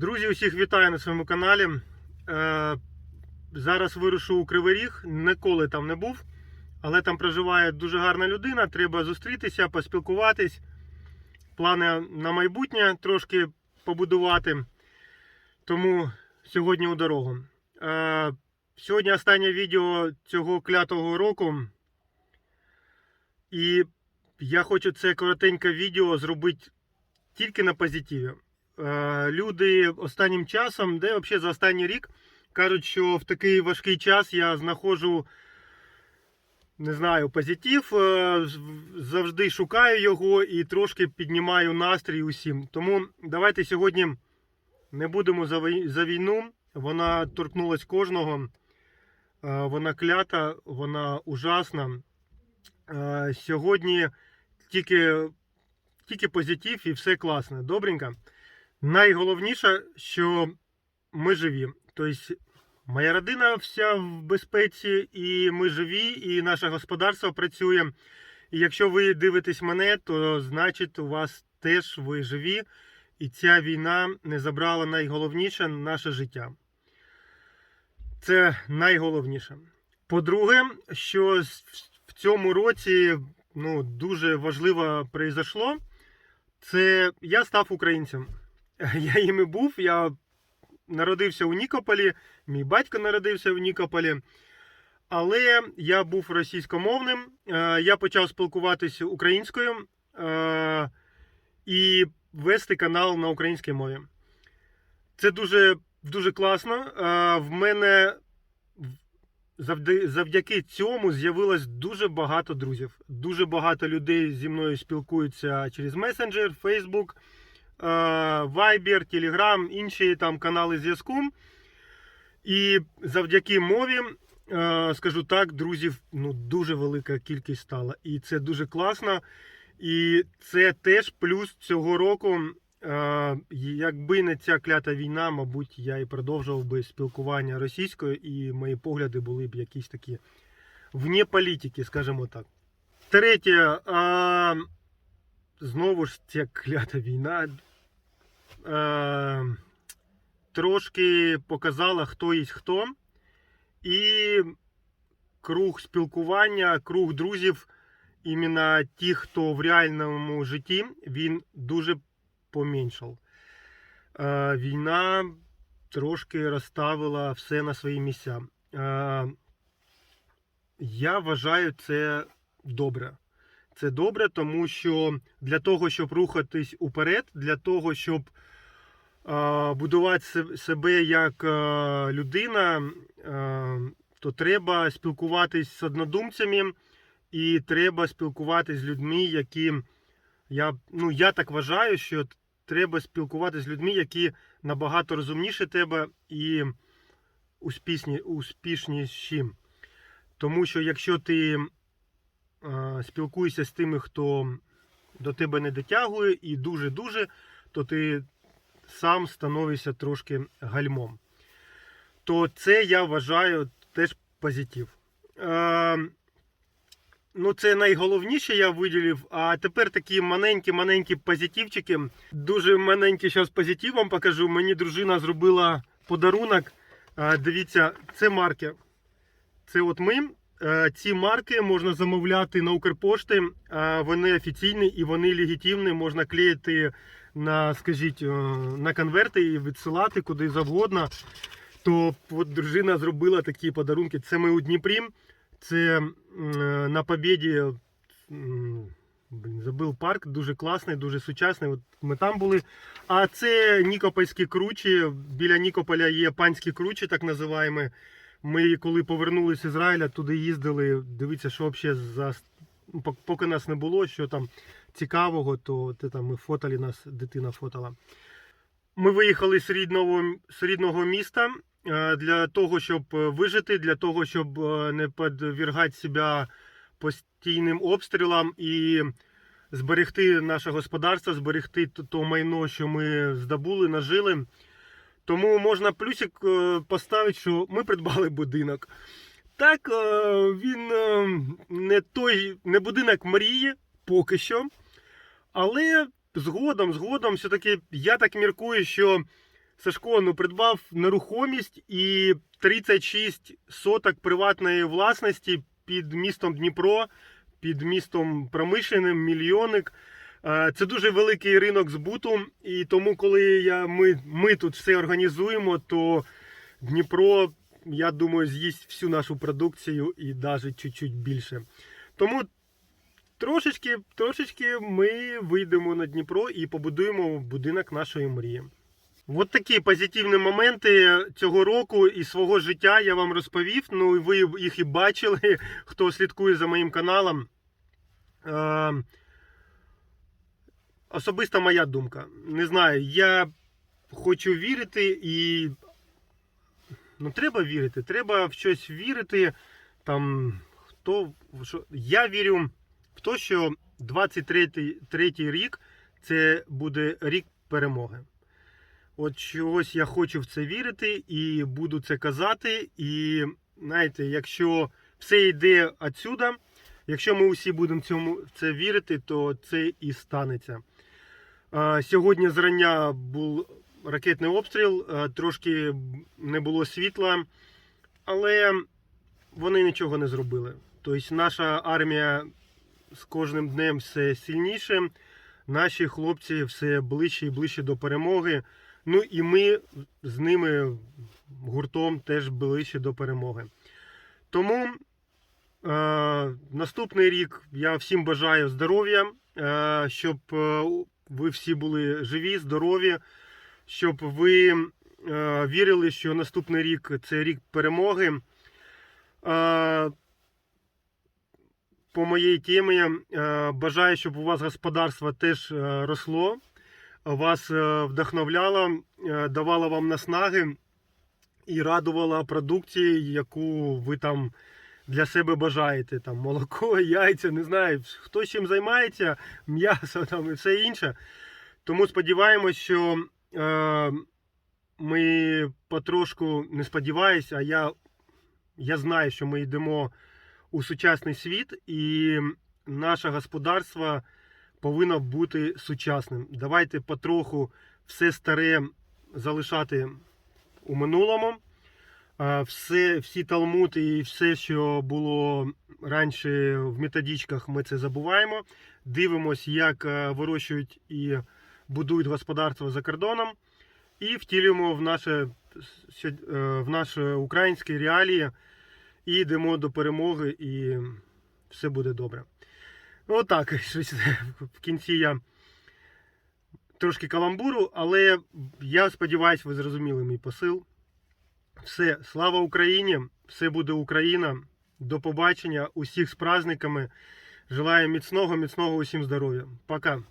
Друзі, усіх вітаю на своєму каналі. Е, зараз вирушу у Кривий Ріг, ніколи там не був, але там проживає дуже гарна людина. Треба зустрітися, поспілкуватись. Плани на майбутнє трошки побудувати. Тому сьогодні у дорогу. Е, сьогодні останнє відео цього клятого року. І я хочу це коротеньке відео зробити тільки на позитиві. Е, Люди останнім часом, де взагалі за останній рік, кажуть, що в такий важкий час я знаходжу, не знаю, позитив, е, завжди шукаю його і трошки піднімаю настрій усім. Тому давайте сьогодні не будемо за війну. Вона торкнулась кожного. Е, Вона клята, вона ужасна. Сьогодні тільки, тільки позитив і все класно. Добренько. Найголовніше, що ми живі. Тобто, моя родина вся в безпеці, і ми живі, і наше господарство працює. І якщо ви дивитесь мене, то значить у вас теж ви живі, і ця війна не забрала найголовніше наше життя. Це найголовніше. По-друге, що в цьому році ну, дуже важливо произошло, це я став українцем. Я їм і був. Я народився у Нікополі, мій батько народився в Нікополі. Але я був російськомовним. е, Я почав спілкуватися українською е, і вести канал на українській мові. Це дуже, дуже класно. Е, В мене завдяки цьому з'явилось дуже багато друзів. Дуже багато людей зі мною спілкуються через месенджер, е, Viber, Telegram, інші там канали зв'язку. І завдяки мові, е, скажу так, друзів ну, дуже велика кількість стала. І це дуже класно. І це теж плюс цього року. Е, Якби не ця клята війна, мабуть, я і продовжував би спілкування російською, і мої погляди були б якісь такі вне політики, скажімо так. Третє, е, знову ж ця клята війна. Е, трошки показала, хто є хто. І круг спілкування, круг друзів, іменно ті, хто в реальному житті, він дуже поменшав. Е, війна трошки розставила все на свої місця. Е, я вважаю це добре. Це добре, тому що для того, щоб рухатись уперед, для того, щоб будувати себе як е, людина, е, то треба спілкуватись з однодумцями і треба спілкуватись з людьми, які я, ну, я так вважаю, що треба спілкуватися з людьми, які набагато розумніші тебе і успішні, успішніші. Тому що якщо ти е, спілкуєшся з тими, хто до тебе не дотягує і дуже-дуже, то ти сам становишся трошки гальмом. То це я вважаю теж позитив. Е, ну, це найголовніше я виділив. А тепер такі маленькі-маленькі позитивчики. Дуже маленький зараз позитив вам покажу. Мені дружина зробила подарунок. Е, дивіться, це марки. Це от ми. Е, Ці марки можна замовляти на Укрпошти. Е, Вони офіційні і вони легітимні. Можна клеїти на, скажіть, е, на конверти і відсилати куди завгодно. То от дружина зробила такі подарунки. Це ми у Дніпрі. Це е, на Побєді. забив парк, дуже класний, дуже сучасний. От ми там були. А це Нікопольські кручі. Біля Нікополя є панські кручі, так називаємо. Ми коли повернулися з Ізраїля, туди їздили. Дивіться, що взагалі за поки нас не було, що там цікавого, то те там ми фотали нас, дитина фотала. Ми виїхали з рідного, з рідного міста е, для того, щоб е, вижити, для того, щоб е, не підвергати себе постійним обстрілам і зберегти наше господарство, зберегти то майно, що ми здобули, нажили. Тому можна плюсик поставити, що ми придбали будинок. Так, він не той, не будинок мрії поки що. Але згодом, згодом, все-таки я так міркую, що Сашко ну, придбав нерухомість і 36 соток приватної власності під містом Дніпро, під містом промишленим, мільйонник. Е, Це дуже великий ринок збуту, і тому, коли я, ми, ми тут все організуємо, то Дніпро, я думаю, з'їсть всю нашу продукцію і навіть чуть-чуть більше. Тому трошечки, трошечки ми вийдемо на Дніпро і побудуємо будинок нашої мрії. От такі позитивні моменти цього року і свого життя я вам розповів. Ну і ви їх і бачили, хто слідкує за моїм каналом. Е, особиста моя думка. Не знаю, я хочу вірити і. Ну, треба вірити. Треба в щось вірити. Там, хто, що... Я вірю в те, що 23 рік це буде рік перемоги. От чогось я хочу в це вірити і буду це казати. І знаєте, якщо все йде отсюда, якщо ми усі будемо цьому в це вірити, то це і станеться. Сьогодні зрання був ракетний обстріл, трошки не було світла, але вони нічого не зробили. Тобто наша армія з кожним днем все сильніше, наші хлопці все ближче і ближче до перемоги. Ну і ми з ними гуртом теж ближче до перемоги. Тому е, наступний рік я всім бажаю здоров'я, е, щоб е, ви всі були живі, здорові, щоб ви е, вірили, що наступний рік це рік перемоги. Е, по моїй темі е, бажаю, щоб у вас господарство теж росло вас вдохновляла, е, давала вам наснаги і радувала продукції, яку ви там для себе бажаєте. Там молоко, яйця, не знаю, хто чим займається, м'ясо там і все інше. Тому сподіваємось, що ми потрошку не сподіваюся, а я, я знаю, що ми йдемо у сучасний світ, і наше господарство повинно бути сучасним. Давайте потроху все старе залишати у минулому. Все, всі талмути і все, що було раніше в методичках, ми це забуваємо. Дивимось, як е, вирощують і будують господарство за кордоном, і втілюємо в наше, е, в наші українські реалії і йдемо до перемоги, і все буде добре. Ну, отак, в кінці я трошки каламбуру, але я сподіваюся, ви зрозуміли мій посил. Все, слава Україні! Все буде Україна. До побачення, усіх з праздниками. Желаю міцного, міцного усім здоров'я. Пока.